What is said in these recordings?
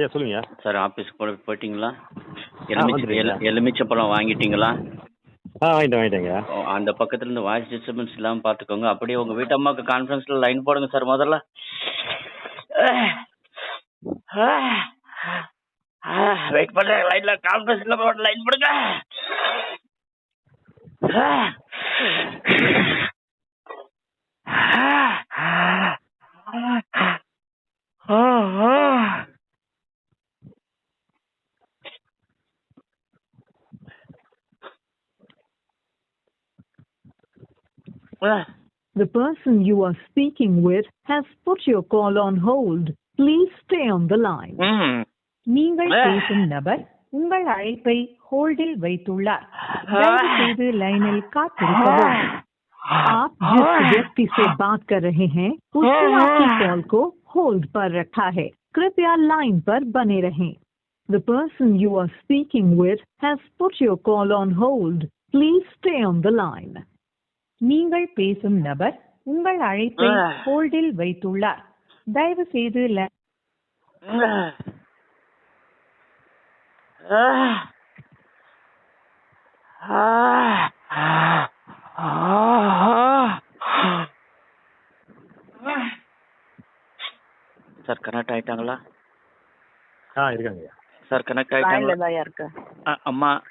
ஏ சொல்லுங்க. சார் ஆஃபீஸ்க்கு போய் போயிட்டீங்களா? எலுமிச்சப்பழம் வாங்கிட்டீங்களா? ஆ வாங்கிட்டேன் வாங்கிட்டேங்க. அந்த பக்கத்துல இருந்து வாய்ஸ் டிஸ்டர்பன்ஸ் இல்லாம பாத்துக்கோங்க அப்படியே உங்க வீட்டு அம்மாவுக்கு கான்ஃபரன்ஸ்ல லைன் போடுங்க சார் முதல்ல. வெயிட் பண்றேன் லைன்ல கான்ஃபரன்ஸ்ல போட்டு லைன் போடுங்க. The person you are speaking with has put your call on hold. Please stay on the line. ம் நீங்கள் ஆ. பேசும் நபர் உங்கள் அழைப்பை ஹோல்டில் வைத்துள்ளார் தயவு செய்து லைனில் காத்திருக்கவும் आप जिस व्यक्ति से बात कर रहे हैं उसने आपकी कॉल को होल्ड पर रखा है कृपया लाइन पर बने रहें The person you are speaking with has put your call on hold. Please stay on the line. நீங்கள் பேசும் நபர் உங்கள் அழைப்பை. ஹோல்டில் வைத்துள்ளார். தயவு செய்து சார் கனெக்ட் ஆயிட்டாங்களா? ஆ இருக்காங்கய்யா. சார் கனெக்ட் ஆயிட்டாங்களா? அம்மா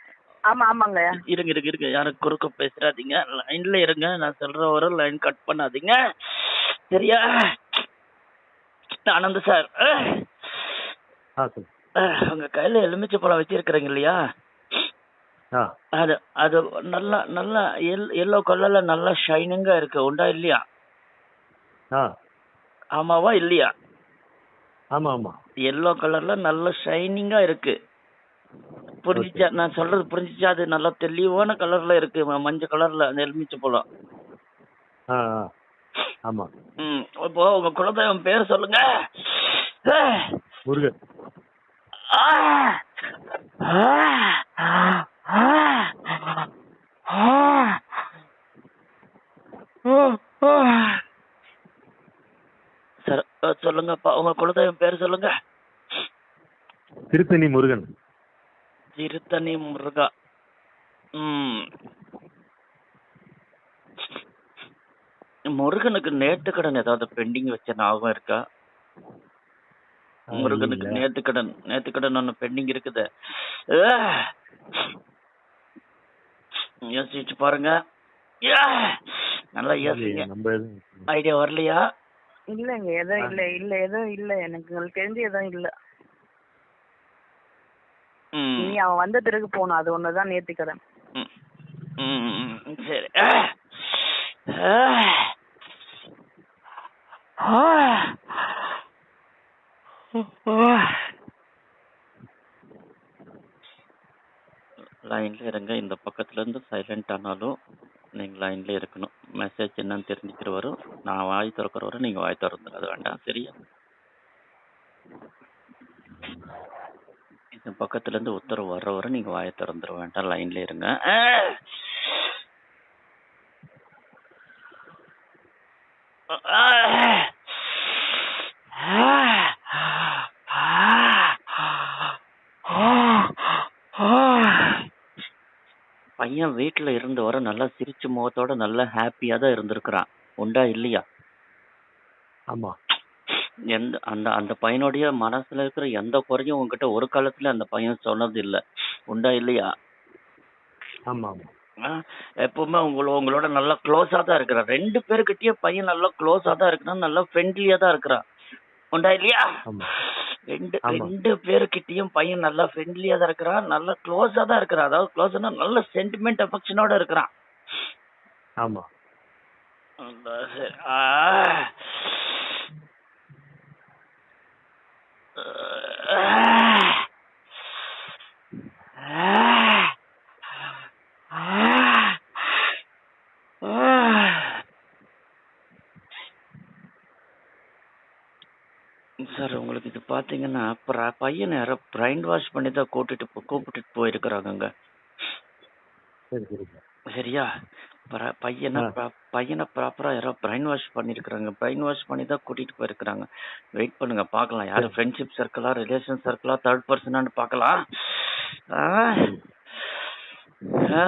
ஆமா ஆமாங்க. இருங்க இருங்க இருங்க. யாரும் குறுக்க பேசுறாதீங்க லைன்ல இருங்க. நான் சொல்ற ஒரு லைன் கட் பண்ணாதீங்க. சரியா? ஆனந்த் சார் உங்க கையில எலுமிச்சை பழம் வச்சிருக்கிறீங்க இல்லையா? ஆ. அது அது நல்லா நல்லா எல் எல்லோ கலர்ல நல்லா ஷைனிங்கா இருக்கு. உண்டா இல்லையா? ஆ. ஆமாவா இல்லையா? ஆமாம் ஆமாம் எல்லோ கலர்ல நல்ல ஷைனிங்கா இருக்கு. புரிஞ்சுச்சா? நான் சொல்றது புரிஞ்சுச்சா? அது நல்லா தெளிவான கலர்ல இருக்கு. மஞ்சள் கலர்ல அந்த எலுமிச்சை பழம். ஆ ஆ. ஆமாம் ம். இப்போ உங்க குலதெய்வம் பேர் சொல்லுங்க. முருகன். சார் சொல்லுங்கப்பா. உங்க குலதெய்வம் பேர் சொல்லுங்க. திருத்தணி முருகன். திருத்தணி முருகா. ம். முருகனுக்கு நேர்த்திக்கடன் ஏதாவது பெண்டிங் வச்ச ஞாபகம் இருக்கா? முருகனுக்கு. நேர்த்திக்கடன் நேர்த்திக்கடன் ஒன்று பெண்டிங் இருக்குது. யோசிச்சு பாருங்க! நல்லா யோசிங்க. ஐடியா வரலையா? இல்லைங்க எதுவும் இல்ல இல்ல எதுவும் இல்ல. எனக்கு உங்களுக்கு தெரிஞ்சு எதுவும் இல்ல. நீ அவன் வந்த பிறகு போகணும். அது ஒண்ணுதான் நேர்த்திக்கடன். சரி. லைன்ல இருங்க. இந்த பக்கத்துல இருந்து சைலண்ட் ஆனாலும் நீங்க லைன்ல இருக்கணும். மெசேஜ் என்னன்னு தெரிஞ்சுக்கிற வரும் நான் வாய் திறக்கிற வரை நீங்க வாய் திறந்துடாத வேண்டாம். சரியா? பக்கத்துல இருந்து உத்தரவு வர்ற வரை நீங்க வாயை திறந்துட வேண்டாம். லைன்ல இருங்க. பையன் வீட்டுல இருந்து வர நல்லா சிரிச்ச முகத்தோட நல்லா ஹாப்பியா தான் இருந்திருக்கிறான். உண்டா இல்லையா? ஆமாம் எந்த அந்த அந்த பையனுடைய மனசுல இருக்கிற எந்த குறையும் உங்ககிட்ட ஒரு காலத்துல அந்த பையன் சொன்னது இல்ல உண்டா இல்லையா? ஆமாம். ஆமாம் ஆ, எப்பவுமே உங்கள உங்களோட நல்லா க்ளோஸா தான் இருக்கிறான். ரெண்டு பேருக்கிட்டயும் பையன் நல்லா க்ளோஸா தான் இருக்கிறான் நல்லா ஃப்ரெண்ட்லியா தான் இருக்கிறான். உண்டா இல்லையா? ரெண்டு ஆமா. ரெண்டு பேருக்கிட்டயும் பையன் நல்லா ஃப்ரெண்ட்லியா தான் இருக்கிறான் நல்லா க்ளோஸா தான் இருக்கிறான். அதாவது க்ளோஸ்னா நல்ல சென்டிமெண்ட் அஃபெக்ஷனோட இருக்கிறான். ஆமாம் அந்த சரி. ஆ. சார் உங்களுக்கு இது பாத்தீங்கன்னா பிர- பையனை யாரோ பிரைன் வாஷ் பண்ணி தான் கூட்டிட்டு போ- கூப்பிட்டுட்டு போயிருக்கிறாங்கங்க சரி சரிங்க சரியா பர- பையனை ஆ. ப்ரா- பையனை ப்ராப்பரா யாரோ பிரைன் வாஷ் பண்ணிருக்காங்க பிரைன் வாஷ் பண்ணி தான் கூட்டிட்டு போயிருக்காங்க வெயிட் பண்ணுங்க பார்க்கலாம் யாரு சரி. ஃப்ரெண்ட்ஷிப் சர்க்கிளா ரிலேஷன் சர்க்கிளா தேர்ட் பர்சனான்னு பார்க்கலாம் ஆ. ஆ.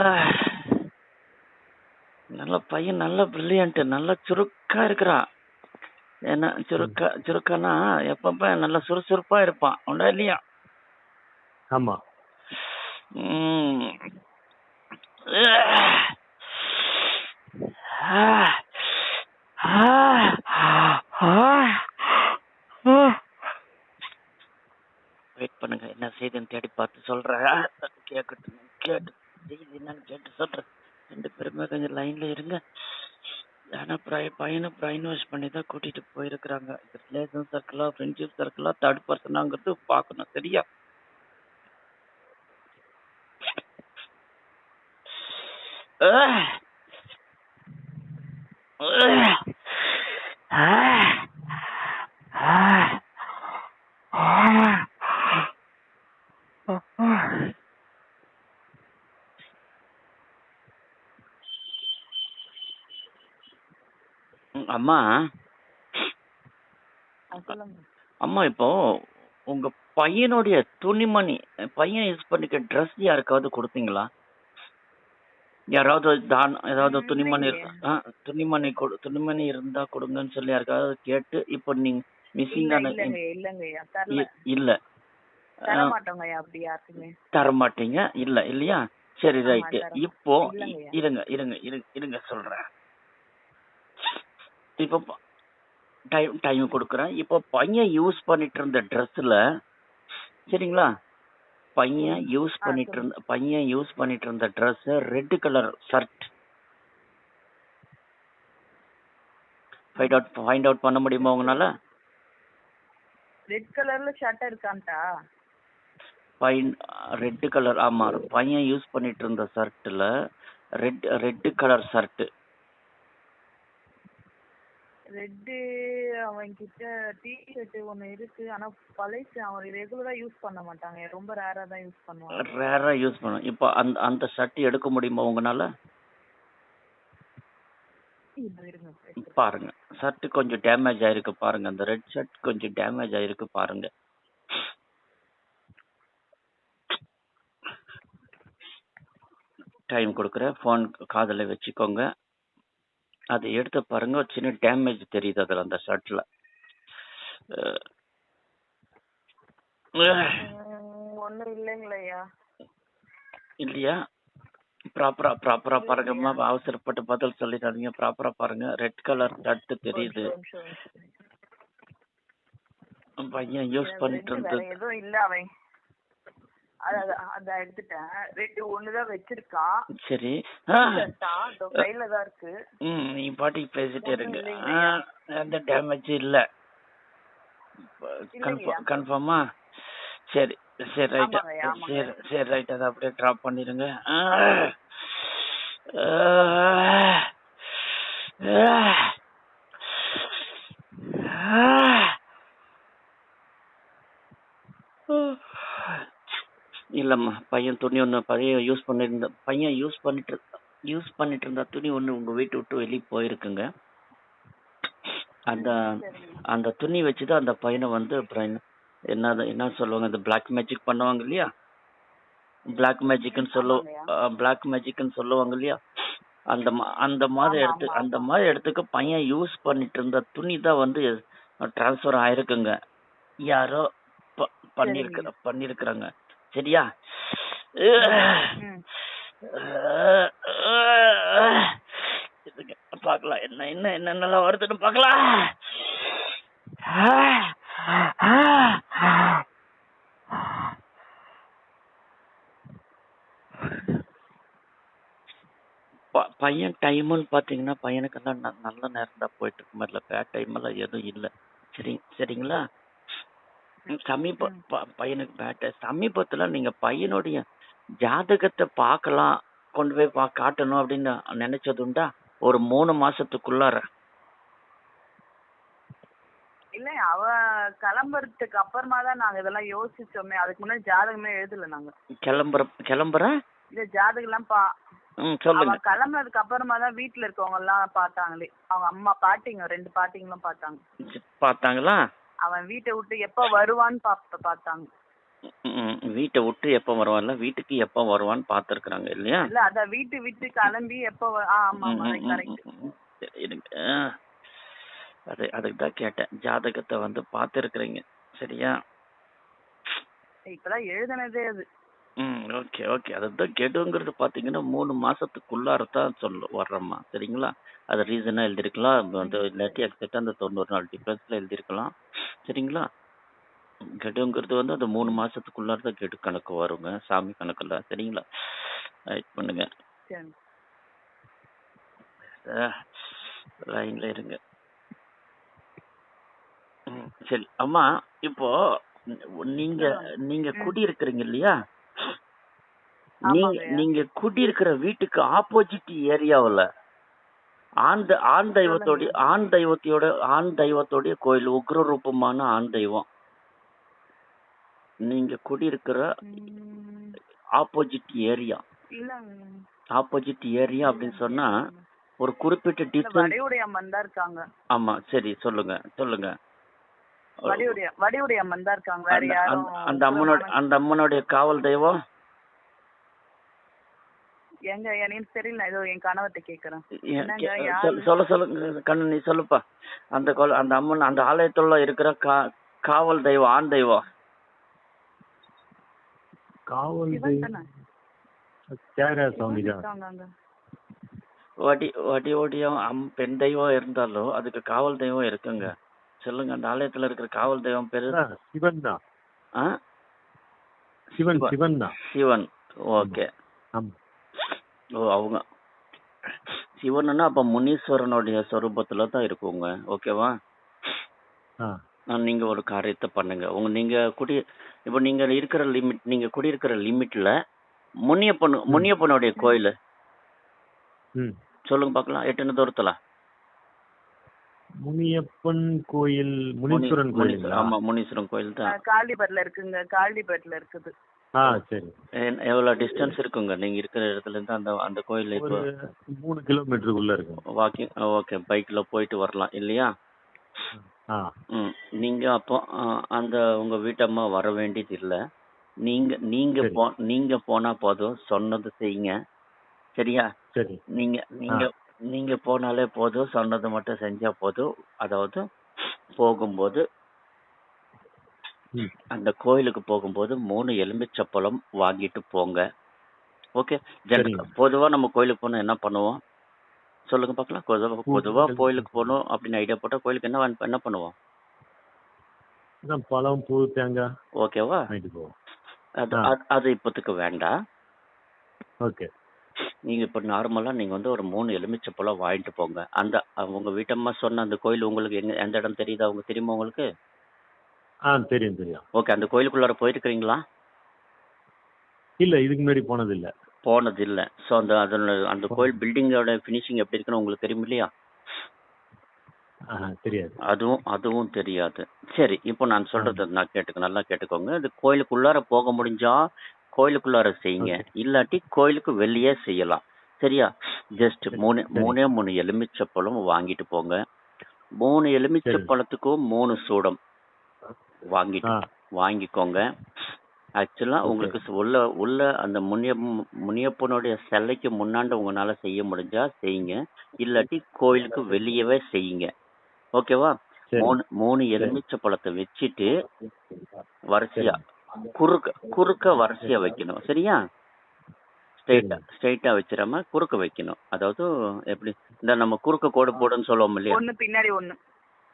நல்ல பையன் நல்ல பிரில்லியன்ட் நல்ல சுருக்கா இருக்கிறான் என்ன சுருக்கா சுருக்கானா எப்பப்ப நல்ல சுறுசுறுப்பா இருப்பான். உண்டா இல்லையா? ஆமா. வெயிட் பண்ணுங்க என்ன செய்தின்னு தேடி பார்த்து சொல்றேன். கேட்கட்டும் கேட்டு என்னன்னு கேட்டு சொல்றேன். ரெண்டு பேருமே கொஞ்சம் லைன்ல இருங்க. ஆனா பிரை- பையனை பிரைன் வாஷ் பண்ணி தான் கூட்டிட்டு போயிருக்கிறாங்க ரிலேஷன் சர்க்கிளா ஃப்ரெண்ட்ஷிப் சர்க்கிளா தேர்ட் பர்சனாங்கிறது பார்க்கணும் சரியா ஆ ஆ ஆ அம்மா? இப்போ உங்க பையனுடைய துணிமணி பையன் யூஸ் பண்ணிக்க ட்ரெஸ் யாருக்காவது கொடுத்தீங்களா? யாராவது தான் ஏதாவது துணிமணி இல்லையே. இரு- ஆ, துணிமணி கொடு துணிமணி இருந்தா கொடுங்கன்னு சொல்லி யாருக்காவது கேட்டு இப்போ நீங்க மிஸ்ஸிங் இல்ல இ- இல்ல. இல்லையா? சரி ரைட்டு இப்போ இருங்க இருங்க இருங்க சொல்றேன். இப்போ டைம் டைம் கொடுக்குறேன். இப்போ பையன் யூஸ் பண்ணிட்டு இருந்த ட்ரெஸ்ல சரிங்களா? பையன் யூஸ் பண்ணிட்டு. இருந்த பையன் யூஸ் பண்ணிட்டு இருந்த dress red colour shirt find out find out பண்ண முடியுமா உங்களால? ரெட் கலர்ல ஷர்ட் இருக்கான்ட்டா பைன் ரெட் கலர் ஆமா. பையன் யூஸ் பண்ணிட்டு இருந்த ஷர்ட்ல red red colour shirt red அவன் கிட்ட டி ஷர்ட் ஒண்ணு இருக்கு. ஆனா பழைசு அவன் ரெகுலரா யூஸ் பண்ண மாட்டாங்க. ரொம்ப ரேரா தான் யூஸ் பண்ணுவாங்க. ரேரா யூஸ் பண்ணும் இப்போ அந்த அந்த ஷர்ட் எடுக்க முடியுமா உங்களால. பாருங்க. ஷர்ட் கொஞ்சம் டேமேஜ் ஆயிருக்கு பாருங்க. அந்த ரெட் ஷர்ட் கொஞ்சம் டேமேஜ் ஆயிருக்கு பாருங்க. டைம் கொடுக்குறேன். ஃபோன் காதுல வச்சுக்கோங்க. அதை எடுத்து பாருங்க சின்ன டேமேஜ் தெரியுது அதில் அந்த ஷர்ட்ல ம், ஒண்ணும் இல்லைங்களையா? இல்லையா? ப்ராப்பரா ப்ராப்பரா பாருங்கம்மா அவசரப்பட்டு பதில் சொல்லிடாதீங்க ப்ராப்பரா பாருங்க. ரெட் கலர் ஷர்ட் தெரியுது. பையன் யூஸ் பண்ணிட்டு இருந்தது? அத எடுத்துட்டேன். ரெட்டு ஒண்ணுதான் வச்சிருக்கான் சரி. கையில தான் இருக்கு. ம் நீ பாட்டுக்கு பேசிட்டே இருங்க. எந்த டேமேஜ் இல்ல. கன்ஃபார்மா சரி சரி ரைட். சரி சரி ரைட் அதை அப்படியே ட்ராப் பண்ணிடுங்க. ஆ. இல்லம்மா பையன் துணி ஒன்று பழைய யூஸ் பண்ணிருந்த பையன் யூஸ் பண்ணிட்டு யூஸ் பண்ணிட்டு இருந்த துணி ஒன்று உங்க வீட்டை விட்டு வெளியே போயிருக்குங்க. அந்த அந்த துணி வச்சுதான் அந்த பையனை வந்து அப்புறம் என்ன என்ன சொல்லுவாங்க அந்த பிளாக் மேஜிக் பண்ணுவாங்க இல்லையா? பிளாக் மேஜிக்னு சொல்ல பிளாக் மேஜிக்னு சொல்லுவாங்க இல்லையா? அந்த அந்த மாதிரி எடுத்து அந்த மாதிரி இடத்துக்கு பையன் யூஸ் பண்ணிட்டு இருந்த துணி தான் வந்து டிரான்ஸ்ஃபர் ஆயிருக்குங்க. யாரோ பண்ணிருக்கிற பண்ணிருக்கிறாங்க. சரியா ம். இருங்க, பார்க்கலாம் என்ன என்ன என்னென்னலாம் வருதுன்னு பார்க்கலாம் ப- பையன் டைம்னு பார்த்தீங்கன்னா பையனுக்கெல்லாம் ந- நல்ல நேரம் தான் போயிட்டு இருக்கு மாதிரில பேட் டைம் எல்லாம் எதுவும் இல்லை சரி சரிங்களா சமீப ப- பையனுக்கு பேட் சமீபத்துல நீங்க பையனுடைய ஜாதகத்தை பார்க்கலாம் கொண்டு போய் பா காட்டணும் அப்படின்னு நினைச்சது உண்டா? ஒரு மூணு மாசத்துக்குள்ளார? இல்ல அவ கிளம்புறதுக்கு அப்புறமா தான் நாங்க இதெல்லாம் யோசிச்சோமே. அதுக்கு முன்னாடி ஜாதகமே எழுதல நாங்க. கிளம்புற கிளம்புற? இந்த ஜாதகம் எல்லாம் பா ம் சொல்லுங்க. அவன் கிளம்புனதுக்கு அப்புறமா தான் வீட்டுல இருக்கவங்க எல்லாம் பார்த்தாங்களே. அவங்க அம்மா பாட்டிங்க ரெண்டு பாட்டிங்களும் பார்த்தாங்க. பார்த்தாங்களா? அவன் வீட்டை விட்டு எப்ப வருவான்னு பாப்ப பார்த்தாங்க. வீட்டை விட்டு எப்போ வருவான்ல வீட்டுக்கு எப்போ வருவான்னு பார்த்துருக்குறாங்க இல்லையா? இல்ல அத வீட்டு விட்டு கிளம்பி எப்ப ஆமா ஆ. அது அதுக்கு தான் கேட்டேன். ஜாதகத்தை வந்து பார்த்துருக்குறீங்க சரியா? இப்பதான் எழுதுனதே அது. ம் ஓகே ஓகே அதுதான் கெடுங்கிறது பார்த்தீங்கன்னா மூணு மாசத்துக்குள்ளார தான் சொல்ல வர்றோம்மா. சரிங்களா? அது ரீசனாக எழுதிருக்கலாம். வந்து இல்லாட்டி எக்ஸாக்டாக அந்த தொண்ணூறு நாள் டிஃப்ரென்ஸில் எழுதிருக்கலாம். சரிங்களா? கெடுங்கிறது வந்து அந்த மூணு மாசத்துக்குள்ளார தான் கெடு கணக்கு வருங்க. சாமி கணக்கில். சரிங்களா? ரைட் பண்ணுங்க. சரி. லைன்ல இருங்க. ம், சரி. அம்மா இப்போ நீங்க நீங்க குடி இருக்கிறீங்க இல்லையா? நீங்க. நீங்க குடி இருக்கிற வீட்டுக்கு ஆப்போசிட் ஏரியாவுல ஆண் ஆண் தெய்வத்தோடைய ஆண் தெய்வத்தையோட ஆண் தெய்வத்தோடைய கோயில் உக்ர ரூபமான ஆண் தெய்வம். நீங்க குடியிருக்கிற ஆப்போசிட் ஏரியா ஆப்போசிட் ஏரியா அப்படின்னு சொன்னா ஒரு குறிப்பிட்ட டிஸ்டன்ஸ் ஆமா சரி சொல்லுங்க சொல்லுங்க. வடிவுடைய வடிவுடைய அம்மன் தான் இருக்காங்க. வேற அந்த- யாரும் அந்த- அந்த அம்மனோட அந்த அம்மனுடைய காவல் தெய்வம்? எங்க எனக்கு தெரியல. ஏதோ என் கணவர்கிட்ட கேக்குறேன்? சொல்ல சொல்ல சொல்லுங்க கண்ணு நீ சொல்லுப்பா. அந்த கோல அந்த அம்மன் அந்த ஆலயத்துல இருக்கிற கா காவல் தெய்வம் ஆண் தெய்வம்? காவல் அங்க. வடி வடி ஓடியம் அம் பெண் தெய்வம் இருந்தாலும் அதுக்கு காவல் தெய்வம் இருக்குங்க. சொல்லுங்க அந்த ஆலயத்துல இருக்கிற காவல் தெய்வம் பேரு? சிவன் தான் ஆ? சிவன் சிவன். தான் சிவன். ஓகே. ஓ அவங்க. சிவன்னா அப்ப முனீஸ்வரனுடைய சொரூபத்துல தான் இருக்குங்க. ஓகேவா? நீங்க ஒரு காரியத்தை பண்ணுங்க. உங்க நீங்க குடி இப்போ நீங்க இருக்கிற லிமிட் நீங்க குடியிருக்கிற லிமிட்ல முனியப்பன் முனியப்பனுடைய கோயில். சொல்லுங்க பார்க்கலாம் எத்தனை தூரத்துல முனியப்பன் கோயில் முனீஸ்வரன் முனி- கோயிலுங்களா? ஆமா முனீஸ்வரன் கோயில் தான். அஹ் காலிபட்ல இருக்குங்க காலிபட்ல இருக்குது. ஆ சரி. எவ்வளவு டிஸ்டன்ஸ் இருக்குங்க? நீங்க இருக்கிற இடத்துல இருந்து அந்த அந்த கோயில் இப்போ ஒரு மூணு கிலோமீட்டருக்குள்ள இருக்கும். வாக்கிங் ஓகே பைக்ல போயிட்டு வரலாம் இல்லையா? நீங்க அப்போ அந்த உங்க வீட்டம்மா வர வேண்டியது இல்ல. நீங்க நீங்க. போ நீங்க போனா போதும் சொன்னது செய்யுங்க. சரியா? சரி. நீங்க நீங்க நீங்க போனாலே போதும் சொன்னது மட்டும் செஞ்சா போதும். அதாவது போகும்போது ம். அந்த கோயிலுக்கு போகும்போது மூணு எலுமிச்சப்பழம் வாங்கிட்டு போங்க. ஓகே? சரிங்க. பொதுவா நம்ம கோயிலுக்கு போனா என்ன பண்ணுவோம்? சொல்லுங்க பார்க்கலாம். பொதுவா பொதுவா கோயிலுக்கு போகணும் அப்படின்னு ஐடியா போட்டா கோயிலுக்கு என்ன வாங்கி- என்ன பண்ணுவோம்? அதான் பழம் பூ தேங்காய். ஓகேவா? வாங்கிட்டு போவோம். அது ஆ. அது- அது இப்போதைக்கு வேண்டாம். ஓகே. நீங்க இப்ப நார்மலா நீங்க வந்து ஒரு மூணு எலுமிச்சை பழம் வாங்கிட்டு போங்க. அந்த உங்க வீட்டம்மா சொன்ன அந்த கோயில் உங்களுக்கு எங்க எந்த இடம் தெரியுதா அவங்க தெரியுமா உங்களுக்கு? ஆ தெரியும் தெரியும். ஓகே அந்த கோயிலுக்குள்ளார போயிருக்கிறீங்களா? இல்ல இதுக்கு முன்னாடி போனது இல்ல போனது இல்ல ஸோ அந்த அதோட அந்த கோயில் பில்டிங்கோட ஃபினிஷிங் எப்படி இருக்குன்னு உங்களுக்கு தெரியும் இல்லையா? தெரியாது. அதுவும் அதுவும் தெரியாது. சரி இப்போ நான் சொல்றது நான் கேட்டுக்க நல்லா கேட்டுக்கோங்க. இது கோயிலுக்குள்ளார போக முடிஞ்சா கோயிலுக்குள்ளார செய்யுங்க. இல்லாட்டி கோயிலுக்கு வெளியே செய்யலாம். சரியா? ஜஸ்ட் மூணு. மூணே மூணு எலுமிச்சப்பழம் வாங்கிட்டு போங்க. மூணு எலுமிச்சை. பழத்துக்கும் மூணு சூடம் வாங்கிட்டு வாங்கிக்கோங்க. ஆக்சுவலா. உங்களுக்கு உள்ள உள்ள அந்த முனிய முனியப்பனுடைய சிலைக்கு முன்னாண்ட உங்களால செய்ய முடிஞ்சா செய்யுங்க. இல்லாட்டி கோயிலுக்கு வெளியவே செய்யுங்க. ஓகேவா? மூணு மூணு எலுமிச்சை பழத்தை வச்சுட்டு வரிசையா குறுக்க குறுக்க வரிசையா வைக்கணும். சரியா? ஸ்ட்ரைட்டா ஸ்ட்ரைட்டா வச்சிடாம குறுக்க வைக்கணும். அதாவது எப்படி இந்த நம்ம குறுக்க கோடு போடுன்னு சொல்லுவோம் இல்லையா? ஒண்ணு பின்னாடி ஒண்ணு.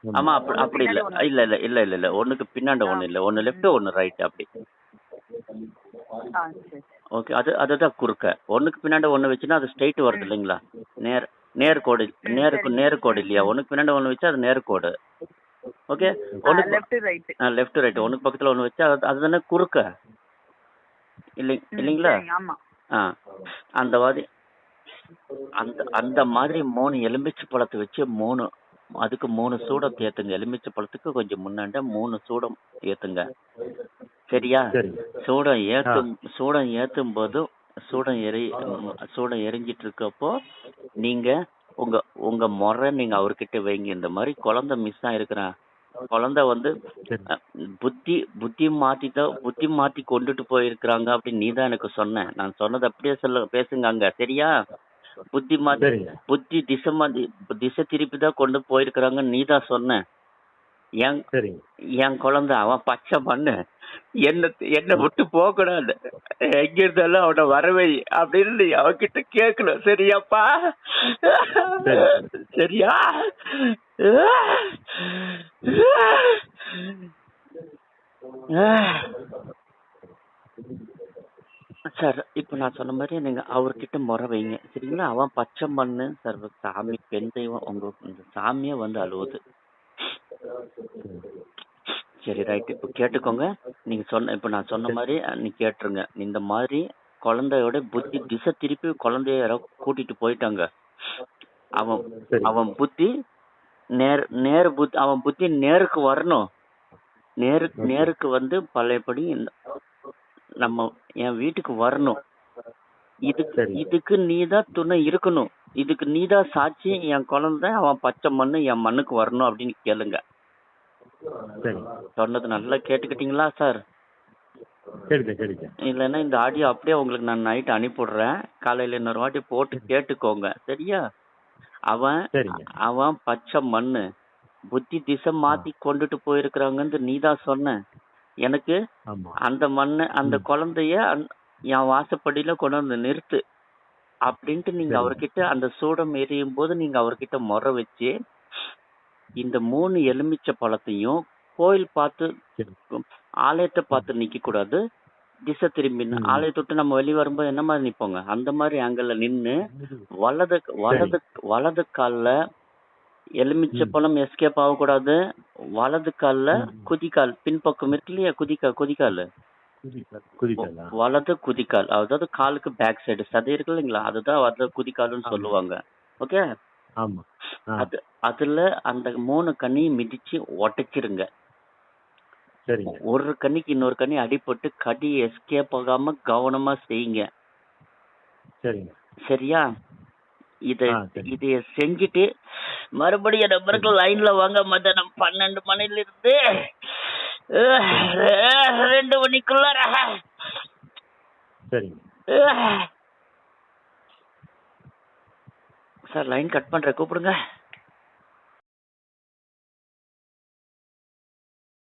ஆமா அப்படி அப்படி இல்ல. இல்ல இல்ல இல்ல இல்ல இல்ல. ஒண்ணுக்கு பின்னாண்ட ஒண்ணு இல்ல. ஒண்ணு லெஃப்ட் ஒண்ணு ரைட் அப்படி. ஆ சரி. ஓகே அது அதுதான் குறுக்க. ஒண்ணுக்கு பின்னாடி ஒண்ணு வச்சுன்னா அது ஸ்ட்ரைட் வருது இல்லைங்களா? நேர் நேர்கோடு நேருக்கு நேர்கோடு இல்லையா? ஒண்ணுக்கு பின்னாடி ஒண்ணு வச்சா அது நேர்கோடு ஓகே ஒண்ணுக்கு லெஃப்ட் ரைட் லெஃப்ட் ரைட் ஒண்ணுக்கு பக்கத்துல ஒண்ணு வச்சா அது அதுதானே குறுக்க? இல்லை இல்லைங்களா? ஆமா. ஆ. அந்த மாதிரி அந்த அந்த மாதிரி மூணு எலுமிச்சை பழத்தை வச்சு மூணு அதுக்கு மூணு சூடம் ஏத்துங்க எலுமிச்சை பழத்துக்கு கொஞ்சம் முன்னாண்ட மூணு சூடம் ஏத்துங்க. சரியா? சரி. சூடம் ஏத்தும் சூடம் ஏத்தும் போது சூடம் எரி சூடம் எரிஞ்சிட்டு இருக்கப்போ நீங்க உங்க உங்க முறை நீங்க அவர்கிட்ட வைங்க. இந்த மாதிரி குழந்தை மிஸ் ஆயிருக்கிறான் குழந்தை வந்து புத்தி புத்தி மாத்தி தான் புத்தி மாத்தி கொண்டுட்டு போயிருக்கிறாங்க அப்படின்னு நீ தான் எனக்கு சொன்ன. நான் சொன்னது அப்படியே சொல்ல பேசுங்க அங்க சரியா? புத்தி மாத்தி புத்தி திசை மாத்தி திசை திருப்பி தான் கொண்டு போயிருக்கிறாங்க நீ தான் சொன்ன. என் சரிங்க. என் குழந்தை அவன் பச்சை மண்ணு. என்ன என்ன விட்டு போக கூடாது எங்க இருந்தாலும் அவனை வரவை அப்படின்னு நீ அவகிட்ட கேட்கணும். சரியாப்பா? சரி. சரியா? சார் இப்ப நான் சொன்ன மாதிரி நீங்க அவர்கிட்ட முறை வைங்க. சரிங்களா? அவன் பச்சை மண்ணு சார் சாமி பெண் தெய்வம் உங்க இந்த சாமியே வந்து அழுவுது. சரி ரைட் இப்போ கேட்டுக்கோங்க. நீங்க சொன்ன இப்போ நான் சொன்ன மாதிரி நீ கேட்டுருங்க. இந்த மாதிரி குழந்தையோட புத்தி திசை திருப்பி குழந்தைய யாரோ கூட்டிட்டு போயிட்டாங்க. அவன் அவன் புத்தி நேர் நேர் புத்தி அவன் புத்தி நேருக்கு வரணும். நேருக்கு Okay. நேருக்கு வந்து பழையபடி நம்ம என் வீட்டுக்கு வரணும். இதுக்கு. இதுக்கு நீதான் துணை இருக்கணும். இதுக்கு நீதான் சாட்சி. என் குழந்தை அவன் பச்சை மண்ணு என் மண்ணுக்கு வரணும் அப்படின்னு கேளுங்க. சரி. சொன்னது நல்லா கேட்டுக்கிட்டீங்களா சார்? கேட்டுக்க கேட்டுக்க. இல்லைன்னா இந்த ஆடியோ அப்படியே உங்களுக்கு நான் நைட் அனுப்பிடுறேன். காலையில இன்னொரு வாட்டி போட்டு கேட்டுக்கோங்க. சரியா? அவன் அவன் பச்சை மண்ணு புத்தி திசை மாத்தி கொண்டுட்டு போயிருக்கிறாங்கன்னு நீதான் சொன்ன. எனக்கு அந்த மண்ணு அந்த. குழந்தைய என் வாசப்படியில கொண்டு வந்து நிறுத்து. அப்படின்ட்டு நீங்க. அவர்கிட்ட அந்த சூடம் எரியும் போது நீங்க அவர்கிட்ட முறை வச்சு இந்த மூணு எலுமிச்சை பழத்தையும் கோயில் பார்த்து. ஆலயத்தை பார்த்து நிக்க கூடாது திசை திரும்பி. ஆலயத்தை விட்டு நம்ம வெளிய வரும்போது என்ன மாதிரி நிப்போங்க? அந்த மாதிரி ஆங்கிள் நின்னு வலது வலது வலது கால்ல எலுமிச்சை. பழம் எஸ்கேப் ஆகக்கூடாது. வலது கால்ல. குதிக்கால் பின்பக்கம் இருக்கு இல்லையா குதிக்கால் குதிக்கால் வலது குதிக்கால் அதாவது காலுக்கு பேக் சைடு சதை இருக்கு இல்லைங்களா அதுதான் வலது குதிக்கால்னு. சொல்லுவாங்க. ஓகே ஆமா. ஆ. அது அதுல அந்த மூணு கண்ணையும் மிதிச்சு உடைச்சிருங்க சரிங்க. ஒரு கண்ணிக்கு இன்னொரு கண்ணி அடிபட்டு கடி எஸ்கேப் ஆகாம கவனமா செய்யுங்க. சரிங்க. சரியா? இத ஆ. இதைய செஞ்சுட்டு மறுபடியும் நம்பருக்கு லைன்ல வாங்க. மத்தியானம் பன்னெண்டு மணில இருந்து அஹ், ரெண்டு மணிக்குள்ள. சரிங்க. சார் லைன் கட் பண்ணுறேன் கூப்பிடுங்க.